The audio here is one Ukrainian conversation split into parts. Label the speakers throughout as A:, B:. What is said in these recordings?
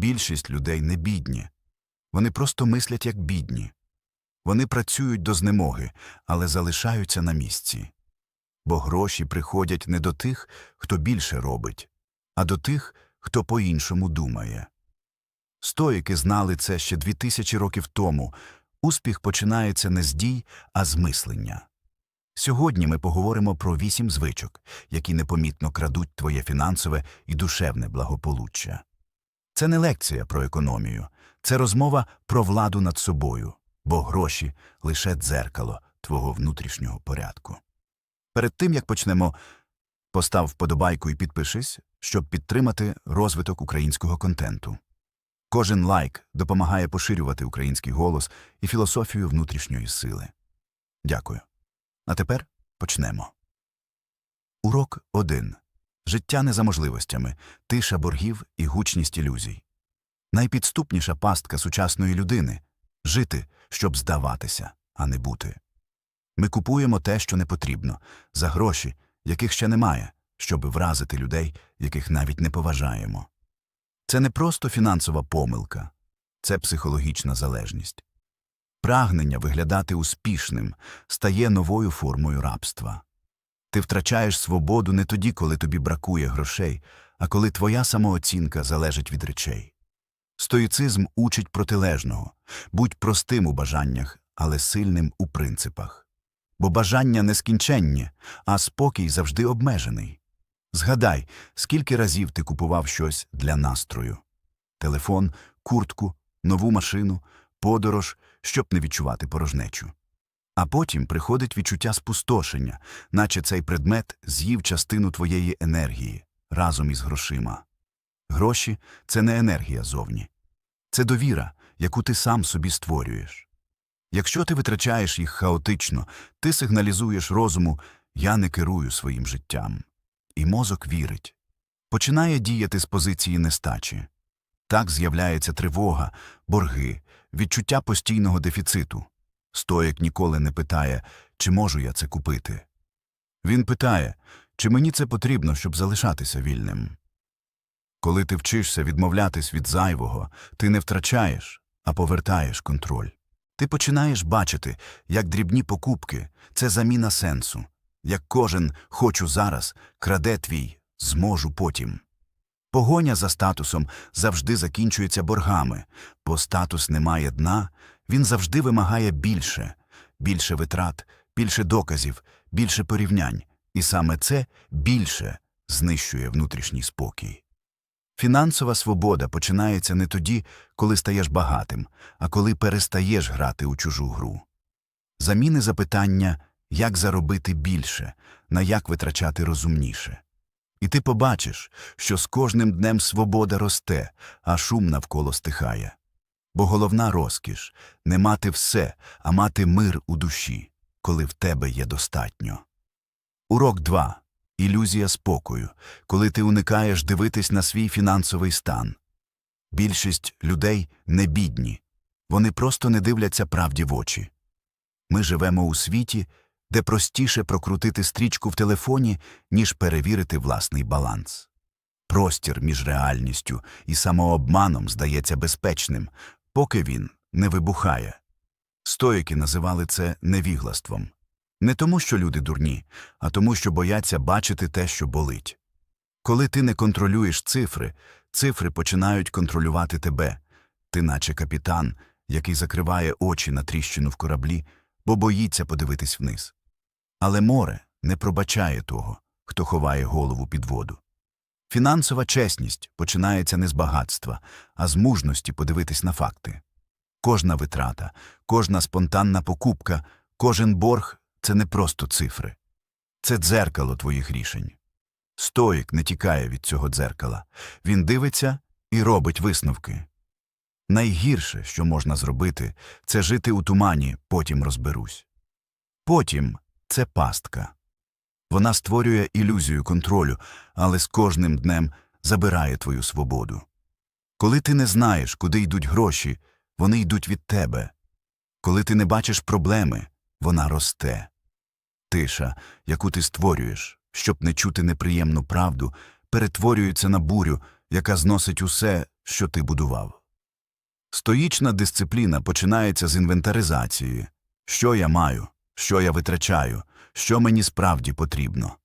A: Більшість людей не бідні. Вони просто мислять як бідні. Вони працюють до знемоги, але залишаються на місці. Бо гроші приходять не до тих, хто більше робить, а до тих, хто по-іншому думає. Стоїки знали це ще дві тисячі років тому. Успіх починається не з дій, а з мислення. Сьогодні ми поговоримо про вісім звичок, які непомітно крадуть твоє фінансове і душевне благополуччя. Це не лекція про економію, це розмова про владу над собою, бо гроші лише дзеркало твого внутрішнього порядку. Перед тим як почнемо, постав вподобайку і підпишись, щоб підтримати розвиток українського контенту. Кожен лайк допомагає поширювати український голос і філософію внутрішньої сили. Дякую. А тепер почнемо. Урок 1. Життя не за можливостями, тиша боргів і гучність ілюзій. Найпідступніша пастка сучасної людини жити, щоб здаватися, а не бути. Ми купуємо те, що не потрібно, за гроші, яких ще немає, щоб вразити людей, яких навіть не поважаємо. Це не просто фінансова помилка, це психологічна залежність. Прагнення виглядати успішним стає новою формою рабства. Ти втрачаєш свободу не тоді, коли тобі бракує грошей, а коли твоя самооцінка залежить від речей. Стоїцизм учить протилежного будь простим у бажаннях, але сильним у принципах. Бо бажання нескінченні, а спокій завжди обмежений. Згадай, скільки разів ти купував щось для настрою телефон, куртку, нову машину, подорож, щоб не відчувати порожнечу. А потім приходить відчуття спустошення, наче цей предмет з'їв частину твоєї енергії разом із грошима. Гроші це не енергія зовні, це довіра, яку ти сам собі створюєш. Якщо ти витрачаєш їх хаотично, ти сигналізуєш розуму Я не керую своїм життям. І мозок вірить. Починає діяти з позиції нестачі. Так з'являється тривога, борги, відчуття постійного дефіциту. Стоїк ніколи не питає, чи можу я це купити. Він питає, чи мені це потрібно, щоб залишатися вільним. Коли ти вчишся відмовлятись від зайвого, ти не втрачаєш, а повертаєш контроль. Ти починаєш бачити, як дрібні покупки це заміна сенсу, як кожен хочу зараз краде твій зможу потім. Погоня за статусом завжди закінчується боргами, бо статус не має дна, він завжди вимагає більше, більше витрат, більше доказів, більше порівнянь, і саме це більше знищує внутрішній спокій. Фінансова свобода починається не тоді, коли стаєш багатим, а коли перестаєш грати у чужу гру. Заміни запитання, як заробити більше, на як витрачати розумніше. І ти побачиш, що з кожним днем свобода росте, а шум навколо стихає. Бо головна розкіш не мати все, а мати мир у душі, коли в тебе є достатньо. Урок 2. Ілюзія спокою, коли ти уникаєш дивитись на свій фінансовий стан. Більшість людей не бідні, вони просто не дивляться правді в очі. Ми живемо у світі, де простіше прокрутити стрічку в телефоні, ніж перевірити власний баланс. Простір між реальністю і самообманом здається безпечним, поки він не вибухає. Стоїки називали це невіглаством. Не тому, що люди дурні, а тому, що бояться бачити те, що болить. Коли ти не контролюєш цифри, цифри починають контролювати тебе, ти наче капітан, який закриває очі на тріщину в кораблі, бо боїться подивитись вниз. Але море не пробачає того, хто ховає голову під воду. Фінансова чесність починається не з багатства, а з мужності подивитись на факти. Кожна витрата, кожна спонтанна покупка, кожен борг це не просто цифри. Це дзеркало твоїх рішень. Стоїк не тікає від цього дзеркала. Він дивиться і робить висновки. Найгірше, що можна зробити, це жити у тумані, потім розберусь. Потім це пастка. Вона створює ілюзію контролю, але з кожним днем забирає твою свободу. Коли ти не знаєш, куди йдуть гроші, вони йдуть від тебе. Коли ти не бачиш проблеми, вона росте. Тиша, яку ти створюєш, щоб не чути неприємну правду, перетворюється на бурю, яка зносить усе, що ти будував. Стоїчна дисципліна починається з інвентаризації що я маю, що я витрачаю, що мені справді потрібно.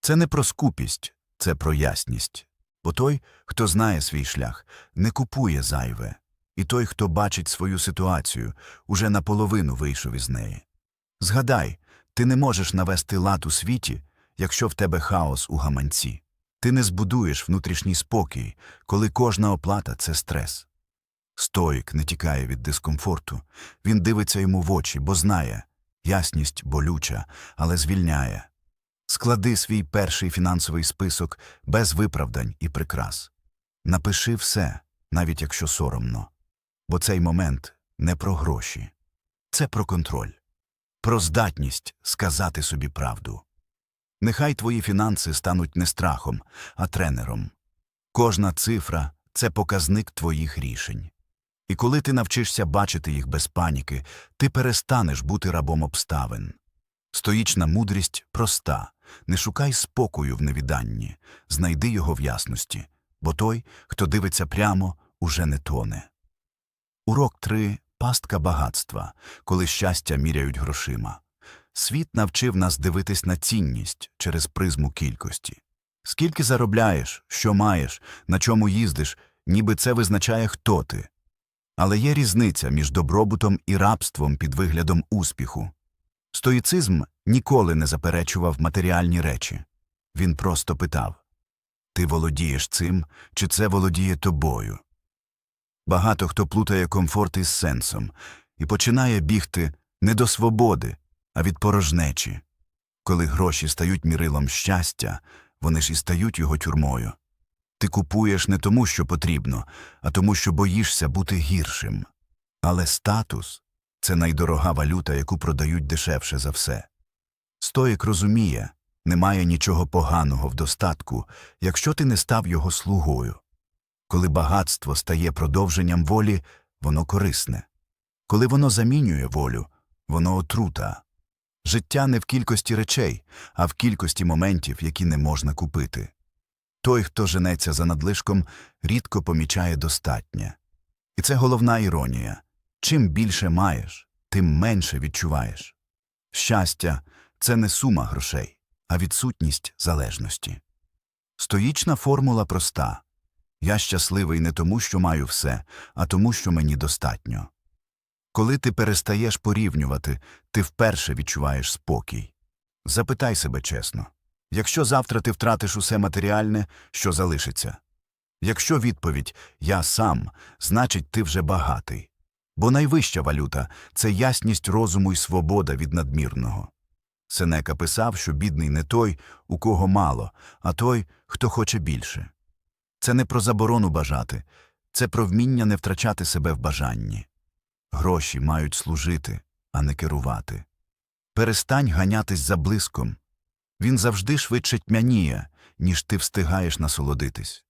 A: Це не про скупість, це про ясність. Бо той, хто знає свій шлях, не купує зайве, і той, хто бачить свою ситуацію, уже наполовину вийшов із неї. Згадай, ти не можеш навести лад у світі, якщо в тебе хаос у гаманці. Ти не збудуєш внутрішній спокій, коли кожна оплата це стрес. Стоїк не тікає від дискомфорту, він дивиться йому в очі, бо знає ясність болюча, але звільняє. Склади свій перший фінансовий список без виправдань і прикрас. Напиши все, навіть якщо соромно. Бо цей момент не про гроші, це про контроль, про здатність сказати собі правду. Нехай твої фінанси стануть не страхом, а тренером. Кожна цифра це показник твоїх рішень. І коли ти навчишся бачити їх без паніки, ти перестанеш бути рабом обставин. Стоїчна мудрість проста не шукай спокою в невіданні, знайди його в ясності, бо той, хто дивиться прямо, уже не тоне. Урок 3. Пастка багатства, коли щастя міряють грошима. Світ навчив нас дивитись на цінність через призму кількості. Скільки заробляєш, що маєш, на чому їздиш, ніби це визначає, хто ти. Але є різниця між добробутом і рабством під виглядом успіху. Стоїцизм ніколи не заперечував матеріальні речі. Він просто питав Ти володієш цим, чи це володіє тобою? Багато хто плутає комфорт із сенсом і починає бігти не до свободи, а від порожнечі. Коли гроші стають мірилом щастя, вони ж і стають його тюрмою. Ти купуєш не тому, що потрібно, а тому, що боїшся бути гіршим. Але статус це найдорога валюта, яку продають дешевше за все. Стоїк розуміє, немає нічого поганого в достатку, якщо ти не став його слугою. Коли багатство стає продовженням волі, воно корисне. Коли воно замінює волю, воно отрута. Життя не в кількості речей, а в кількості моментів, які не можна купити. Той, хто женеться за надлишком, рідко помічає достатнє. І це головна іронія. Чим більше маєш, тим менше відчуваєш. Щастя це не сума грошей, а відсутність залежності. Стоїчна формула проста я щасливий не тому, що маю все, а тому, що мені достатньо. Коли ти перестаєш порівнювати, ти вперше відчуваєш спокій. Запитай себе чесно якщо завтра ти втратиш усе матеріальне, що залишиться? Якщо відповідь Я сам, значить ти вже багатий. Бо найвища валюта це ясність розуму й свобода від надмірного. Сенека писав, що бідний не той, у кого мало, а той, хто хоче більше. Це не про заборону бажати, це про вміння не втрачати себе в бажанні. Гроші мають служити, а не керувати. Перестань ганятись за блиском. Він завжди швидше тьмяніє, ніж ти встигаєш насолодитись.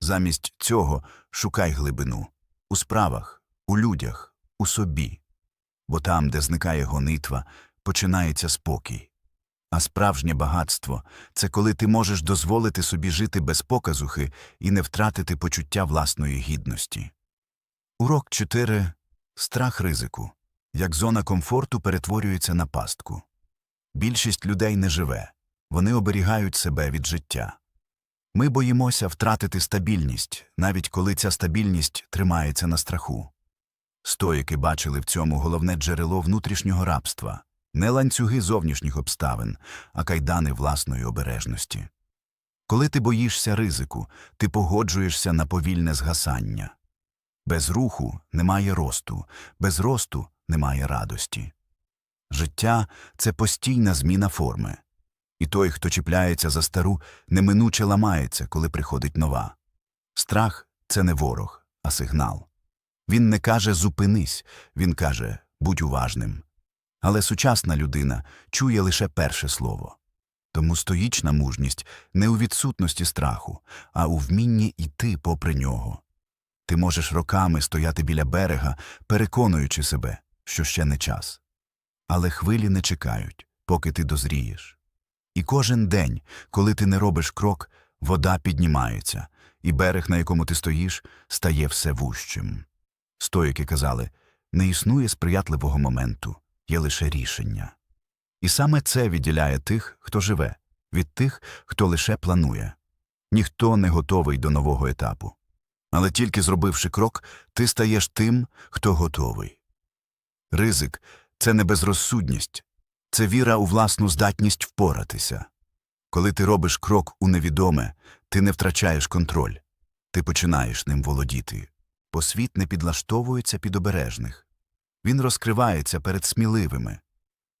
A: Замість цього шукай глибину у справах, у людях, у собі. Бо там, де зникає гонитва, починається спокій. А справжнє багатство це коли ти можеш дозволити собі жити без показухи і не втратити почуття власної гідності. Урок 4. Страх ризику. Як зона комфорту перетворюється на пастку. Більшість людей не живе, вони оберігають себе від життя. Ми боїмося втратити стабільність, навіть коли ця стабільність тримається на страху. Стоїки бачили в цьому головне джерело внутрішнього рабства, не ланцюги зовнішніх обставин, а кайдани власної обережності. Коли ти боїшся ризику, ти погоджуєшся на повільне згасання. Без руху немає росту, без росту немає радості. Життя це постійна зміна форми. І той, хто чіпляється за стару, неминуче ламається, коли приходить нова. Страх це не ворог, а сигнал. Він не каже зупинись, він каже будь уважним. Але сучасна людина чує лише перше слово. Тому стоїчна мужність не у відсутності страху, а у вмінні йти попри нього. Ти можеш роками стояти біля берега, переконуючи себе, що ще не час. Але хвилі не чекають, поки ти дозрієш. І кожен день, коли ти не робиш крок, вода піднімається, і берег, на якому ти стоїш, стає все вужчим. Стоїки казали, не існує сприятливого моменту, є лише рішення. І саме це відділяє тих, хто живе, від тих, хто лише планує. Ніхто не готовий до нового етапу. Але тільки зробивши крок, ти стаєш тим, хто готовий. Ризик це не безрозсудність, це віра у власну здатність впоратися. Коли ти робиш крок у невідоме, ти не втрачаєш контроль, ти починаєш ним володіти, бо світ не підлаштовується під обережних. Він розкривається перед сміливими.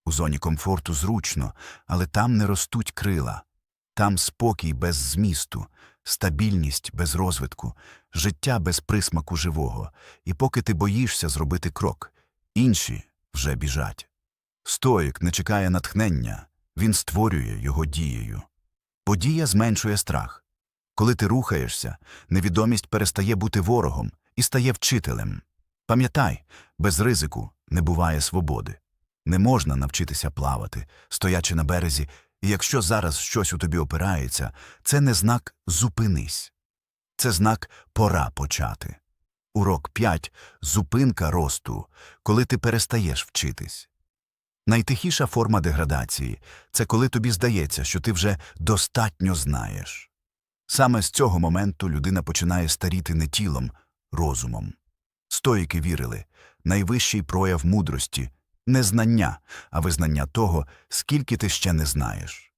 A: У зоні комфорту зручно, але там не ростуть крила. Там спокій без змісту, стабільність без розвитку, життя без присмаку живого. І поки ти боїшся зробити крок, інші вже біжать. Стоїк не чекає натхнення, він створює його дією. Подія зменшує страх. Коли ти рухаєшся, невідомість перестає бути ворогом і стає вчителем. Пам'ятай, без ризику не буває свободи. Не можна навчитися плавати, стоячи на березі, і якщо зараз щось у тобі опирається, це не знак зупинись. Це знак пора почати. Урок 5 – зупинка росту, коли ти перестаєш вчитись. Найтихіша форма деградації – це коли тобі здається, що ти вже достатньо знаєш. Саме з цього моменту людина починає старіти не тілом, розумом. Стоїки вірили – найвищий прояв мудрості – не знання, а визнання того, скільки ти ще не знаєш.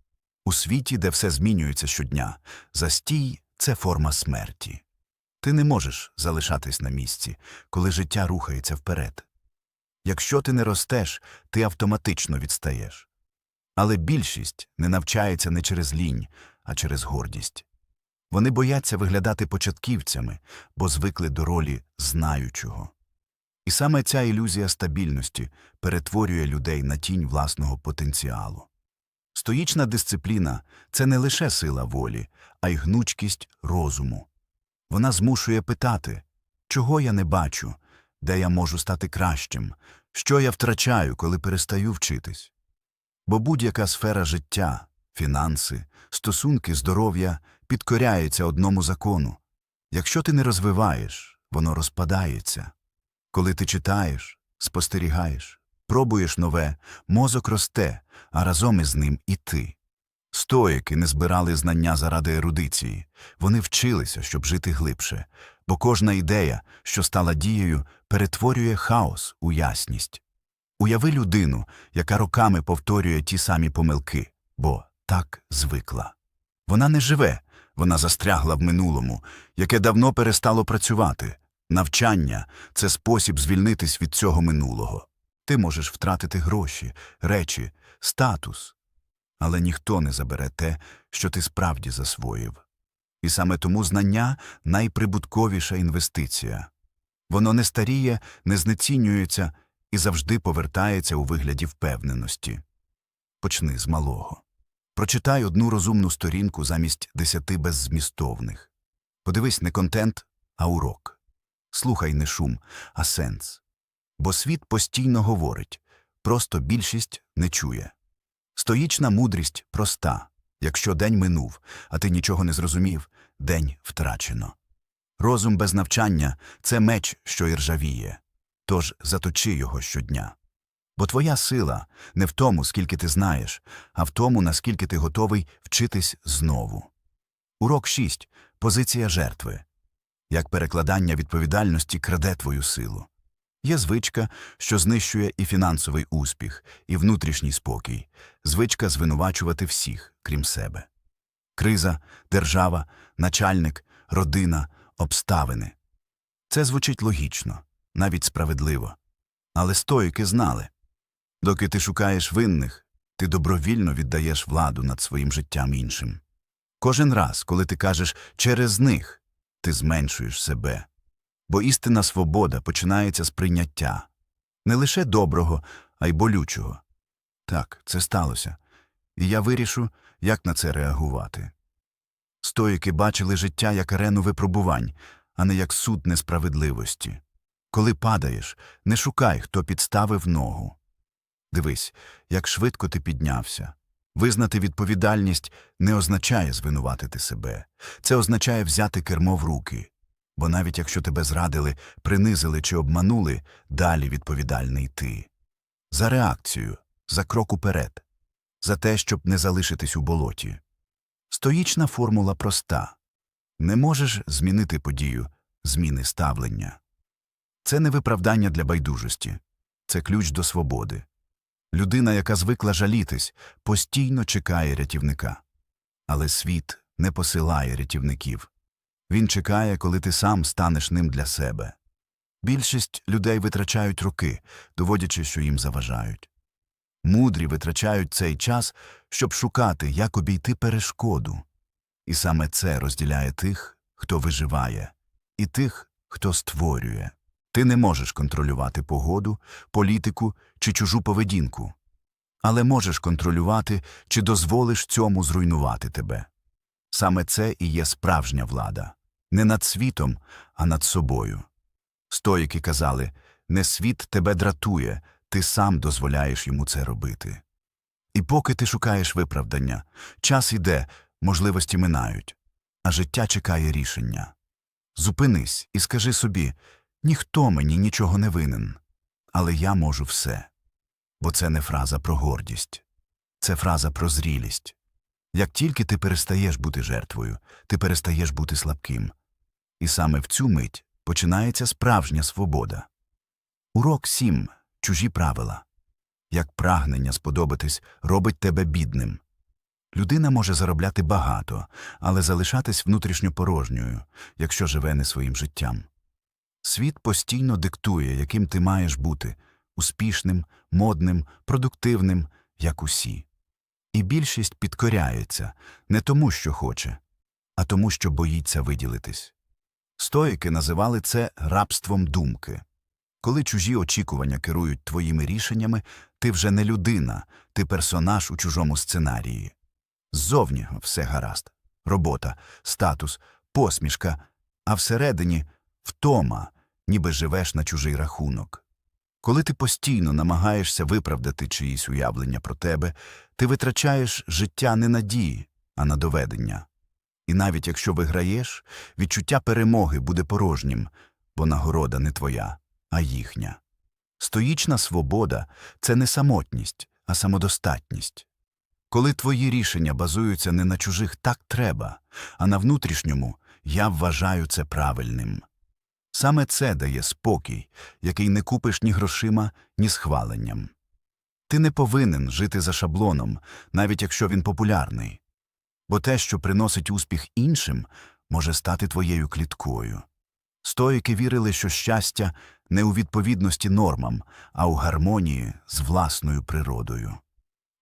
A: У світі, де все змінюється щодня, застій – це форма смерті. Ти не можеш залишатись на місці, коли життя рухається вперед. Якщо ти не ростеш, ти автоматично відстаєш. Але більшість не навчається не через лінь, а через гордість. Вони бояться виглядати початківцями, бо звикли до ролі знаючого. І саме ця ілюзія стабільності перетворює людей на тінь власного потенціалу. Стоїчна дисципліна це не лише сила волі, а й гнучкість розуму. Вона змушує питати, чого я не бачу, де я можу стати кращим, що я втрачаю, коли перестаю вчитись. Бо будь-яка сфера життя, фінанси, стосунки, здоров'я підкоряється одному закону. Якщо ти не розвиваєш, воно розпадається. Коли ти читаєш, спостерігаєш, пробуєш нове, мозок росте, а разом із ним і ти. Стоїки не збирали знання заради ерудиції, вони вчилися, щоб жити глибше, бо кожна ідея, що стала дією, перетворює хаос у ясність. Уяви людину, яка роками повторює ті самі помилки, бо так звикла. Вона не живе, вона застрягла в минулому, яке давно перестало працювати. Навчання це спосіб звільнитись від цього минулого. Ти можеш втратити гроші, речі, статус, але ніхто не забере те, що ти справді засвоїв. І саме тому знання найприбутковіша інвестиція. Воно не старіє, не знецінюється і завжди повертається у вигляді впевненості. Почни з малого. Прочитай одну розумну сторінку замість десяти беззмістовних. Подивись не контент, а урок. Слухай не шум, а сенс. Бо світ постійно говорить, просто більшість не чує. Стоїчна мудрість проста. Якщо день минув, а ти нічого не зрозумів, день втрачено. Розум без навчання це меч, що іржавіє. Тож заточи його щодня. Бо твоя сила не в тому, скільки ти знаєш, а в тому, наскільки ти готовий вчитись знову. Урок 6. Позиція жертви. Як перекладання відповідальності краде твою силу. Є звичка, що знищує і фінансовий успіх, і внутрішній спокій, звичка звинувачувати всіх, крім себе. Криза, держава, начальник, родина, обставини. Це звучить логічно, навіть справедливо. Але стоїки знали. Доки ти шукаєш винних, ти добровільно віддаєш владу над своїм життям іншим. Кожен раз, коли ти кажеш «через них», ти зменшуєш себе. Бо істинна свобода починається з прийняття. Не лише доброго, а й болючого. Так, це сталося. І я вирішу, як на це реагувати. Стоїки бачили життя як арену випробувань, а не як суд несправедливості. Коли падаєш, не шукай, хто підставив ногу. Дивись, як швидко ти піднявся, Визнати відповідальність не означає звинуватити себе. Це означає взяти кермо в руки. Бо навіть якщо тебе зрадили, принизили чи обманули, далі відповідальний ти. За реакцію, за крок уперед, за те, щоб не залишитись у болоті. Стоїчна формула проста. Не можеш змінити подію, зміни ставлення. Це не виправдання для байдужості, це ключ до свободи. Людина, яка звикла жалітись, постійно чекає рятівника. Але світ не посилає рятівників. Він чекає, коли ти сам станеш ним для себе. Більшість людей витрачають роки, доводячи, що їм заважають. Мудрі витрачають цей час, щоб шукати, як обійти перешкоду. І саме це розділяє тих, хто виживає, і тих, хто створює. Ти не можеш контролювати погоду, політику чи чужу поведінку, але можеш контролювати, чи дозволиш цьому зруйнувати тебе. Саме це і є справжня влада не над світом, а над собою. Стоїки казали не світ тебе дратує, ти сам дозволяєш йому це робити. І поки ти шукаєш виправдання, час іде, можливості минають, а життя чекає рішення. Зупинись і скажи собі ніхто мені нічого не винен, але я можу все. Бо це не фраза про гордість, це фраза про зрілість. Як тільки ти перестаєш бути жертвою, ти перестаєш бути слабким. І саме в цю мить починається справжня свобода. Урок 7. Чужі правила. Як прагнення сподобатись робить тебе бідним. Людина може заробляти багато, але залишатись внутрішньо порожньою, якщо живе не своїм життям. Світ постійно диктує, яким ти маєш бути успішним, модним, продуктивним, як усі. І більшість підкоряється не тому, що хоче, а тому, що боїться виділитись. Стоїки називали це рабством думки. Коли чужі очікування керують твоїми рішеннями, ти вже не людина, ти персонаж у чужому сценарії. Ззовні все гаразд робота, статус, посмішка, а всередині втома, ніби живеш на чужий рахунок. Коли ти постійно намагаєшся виправдати чиїсь уявлення про тебе, ти витрачаєш життя не на дії, а на доведення. І навіть якщо виграєш, відчуття перемоги буде порожнім, бо нагорода не твоя, а їхня. Стоїчна свобода це не самотність, а самодостатність. Коли твої рішення базуються не на чужих так треба, а на внутрішньому я вважаю це правильним. Саме це дає спокій, який не купиш ні грошима, ні схваленням. Ти не повинен жити за шаблоном, навіть якщо він популярний, бо те, що приносить успіх іншим, може стати твоєю кліткою. Стоїки вірили, що щастя не у відповідності нормам, а у гармонії з власною природою.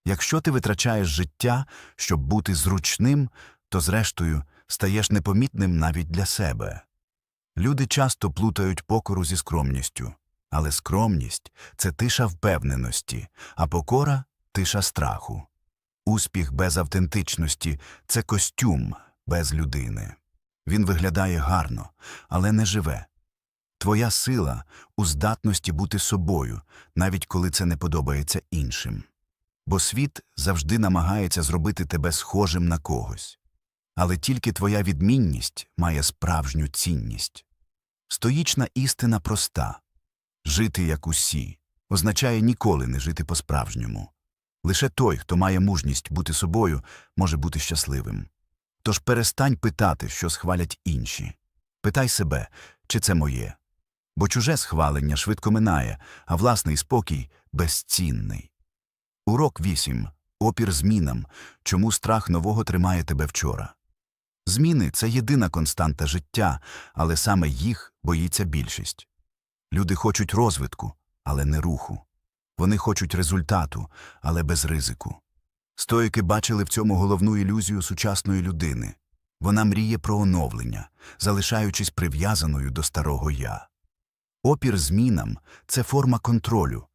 A: Якщо ти витрачаєш життя, щоб бути зручним, то, зрештою, стаєш непомітним навіть для себе. Люди часто плутають покору зі скромністю, але скромність це тиша впевненості, а покора тиша страху. Успіх без автентичності це костюм без людини. Він виглядає гарно, але не живе. Твоя сила у здатності бути собою, навіть коли це не подобається іншим. Бо світ завжди намагається зробити тебе схожим на когось. Але тільки твоя відмінність має справжню цінність. Стоїчна істина проста жити як усі означає ніколи не жити по-справжньому. Лише той, хто має мужність бути собою, може бути щасливим. Тож перестань питати, що схвалять інші. Питай себе, чи це моє. Бо чуже схвалення швидко минає, а власний спокій безцінний. Урок 8. Опір змінам. Чому страх нового тримає тебе вчора. Зміни це єдина константа життя, але саме їх боїться більшість. Люди хочуть розвитку, але не руху. Вони хочуть результату, але без ризику. Стоїки бачили в цьому головну ілюзію сучасної людини. Вона мріє про оновлення, залишаючись прив'язаною до старого я. Опір змінам це форма контролю.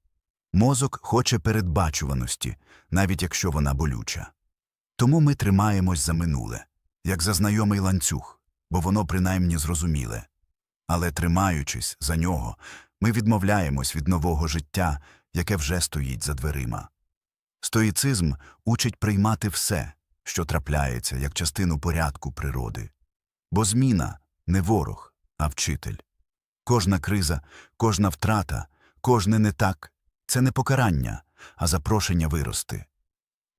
A: Мозок хоче передбачуваності, навіть якщо вона болюча. Тому ми тримаємось за минуле, як за знайомий ланцюг, бо воно принаймні зрозуміле. Але тримаючись за нього, ми відмовляємось від нового життя, яке вже стоїть за дверима. Стоїцизм учить приймати все, що трапляється, як частину порядку природи. Бо зміна не ворог, а вчитель. Кожна криза, кожна втрата, кожне не так це не покарання, а запрошення вирости.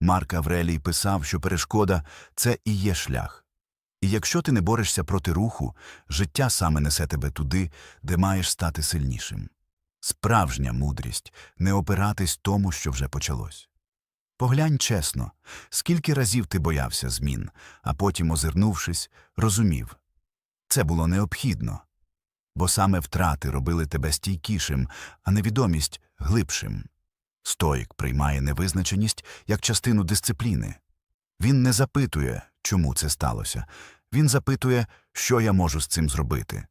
A: Марк Аврелій писав, що перешкода це і є шлях. І якщо ти не борешся проти руху, життя саме несе тебе туди, де маєш стати сильнішим. Справжня мудрість не опиратись тому, що вже почалось. Поглянь чесно, скільки разів ти боявся змін, а потім, озирнувшись, розумів це було необхідно, бо саме втрати робили тебе стійкішим, а невідомість глибшим. Стоїк приймає невизначеність як частину дисципліни. Він не запитує, чому це сталося, він запитує, що я можу з цим зробити.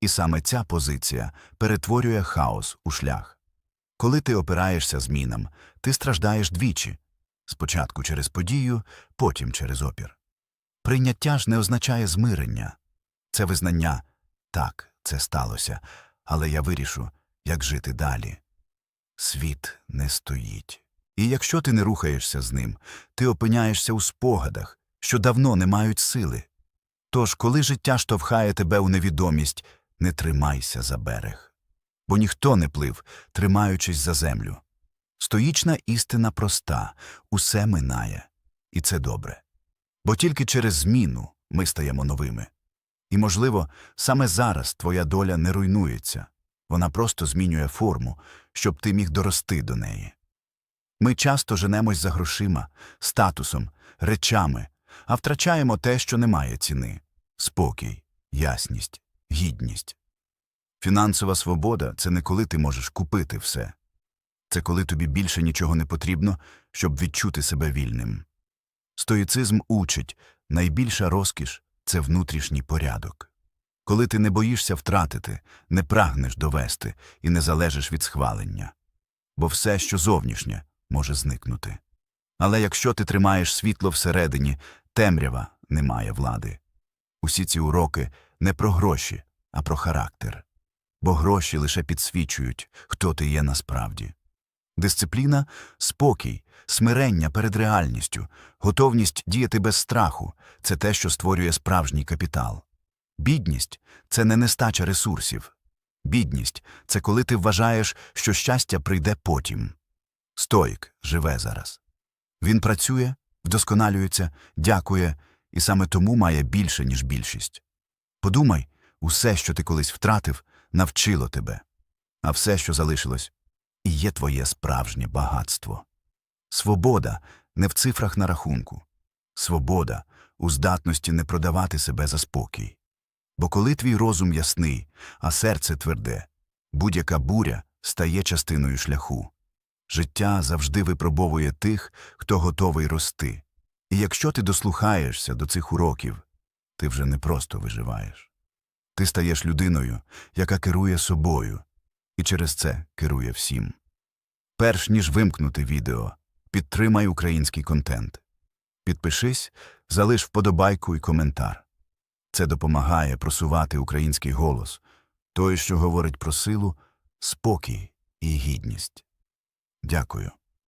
A: І саме ця позиція перетворює хаос у шлях. Коли ти опираєшся змінам, ти страждаєш двічі спочатку через подію, потім через опір. Прийняття ж не означає змирення це визнання так, це сталося, але я вирішу, як жити далі. Світ не стоїть. І якщо ти не рухаєшся з ним, ти опиняєшся у спогадах, що давно не мають сили. Тож, коли життя штовхає тебе у невідомість, не тримайся за берег. Бо ніхто не плив, тримаючись за землю. Стоїчна істина проста, усе минає. І це добре. Бо тільки через зміну ми стаємо новими. І, можливо, саме зараз твоя доля не руйнується, вона просто змінює форму, щоб ти міг дорости до неї. Ми часто женемось за грошима, статусом, речами, а втрачаємо те, що не має ціни спокій, ясність, гідність. Фінансова свобода це не коли ти можеш купити все. Це коли тобі більше нічого не потрібно, щоб відчути себе вільним. Стоїцизм учить найбільша розкіш це внутрішній порядок. Коли ти не боїшся втратити, не прагнеш довести і не залежиш від схвалення. Бо все, що зовнішнє, може зникнути. Але якщо ти тримаєш світло всередині, темрява не має влади. Усі ці уроки не про гроші, а про характер. Бо гроші лише підсвічують, хто ти є насправді. Дисципліна спокій, смирення перед реальністю, готовність діяти без страху це те, що створює справжній капітал. Бідність це не нестача ресурсів. Бідність це коли ти вважаєш, що щастя прийде потім. Стоїк живе зараз. Він працює, вдосконалюється, дякує, і саме тому має більше, ніж більшість. Подумай, усе, що ти колись втратив, навчило тебе, а все, що залишилось, і є твоє справжнє багатство. Свобода не в цифрах на рахунку. Свобода у здатності не продавати себе за спокій. Бо коли твій розум ясний, а серце тверде, будь-яка буря стає частиною шляху. Життя завжди випробовує тих, хто готовий рости. І якщо ти дослухаєшся до цих уроків, ти вже не просто виживаєш. Ти стаєш людиною, яка керує собою, і через це керує всім. Перш ніж вимкнути відео, підтримай український контент. Підпишись, залиш вподобайку і коментар. Це допомагає просувати український голос, той, що говорить про силу, спокій і гідність. Дякую.